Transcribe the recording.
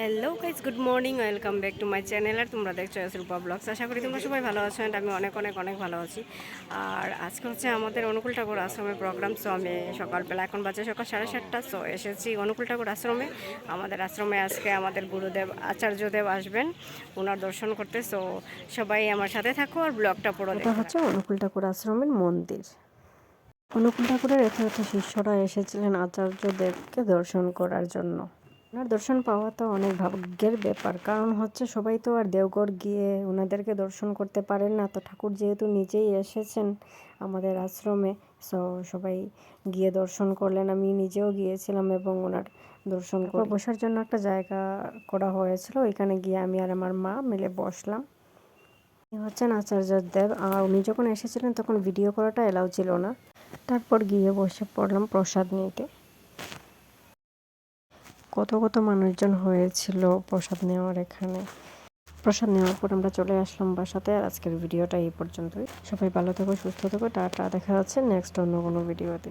Hello guys good morning welcome back to my channel আর তোমরা দেখছ রূপা blogs আশা করি তোমরা সবাই ভালো আছো অ্যান্ড আমি অনেক অনেক অনেক ভালো আছি। আর আজকে হচ্ছে আমাদের অনুকূল ঠাকুর আশ্রমের প্রোগ্রাম সো আমি সকালবেলা এখন বাজে সকাল সাড়ে সাতটা সো এসেছি অনুকূল ঠাকুর আশ্রমে। আমাদের আশ্রমে আজকে আমাদের গুরুদেব আচার্যদেব আসবেন ওনার দর্শন করতে সো সবাই আমার সাথে থাকো আর ব্লগটা পুরো এটা হচ্ছে অনুকূল ঠাকুর আশ্রমের মন্দির। অনুকূল ঠাকুরের এত এত শিষ্যরা এসেছিলেন আচার্যদেবকে দর্শন করার জন্য। ওনার দর্শন পাওয়া তো অনেক ভাগ্যের ব্যাপার। কারণ হচ্ছে সবাই তো আর দেওঘর গিয়ে ওনাদেরকে দর্শন করতে পারেন না। তো ঠাকুর যেহেতু নিজেই এসেছেন আমাদের আশ্রমে সো সবাই গিয়ে দর্শন করলেন। আমি নিজেও গিয়েছিলাম এবং ওনার দর্শন করে বসার জন্য একটা জায়গা করা হয়েছিল। ওইখানে গিয়ে আমি আর আমার মা মিলে বসলাম। হচ্ছেন আচার্য দেব। আর উনি যখন এসেছিলেন তখন ভিডিও করাটা এলাও ছিল না। তারপর গিয়ে বসে পড়লাম প্রসাদ নিতে। কত কত মানুষজন হয়েছিল প্রসাদ নেওয়ার এখানে। প্রসাদ নেওয়ার পর আমরা চলে আসলাম বাসাতে আর আজকের ভিডিওটা এই পর্যন্তই। সবাই ভালো থেকো, সুস্থ থেকো, টাটা, দেখা যাচ্ছে নেক্সট অন্য কোনো ভিডিওতে।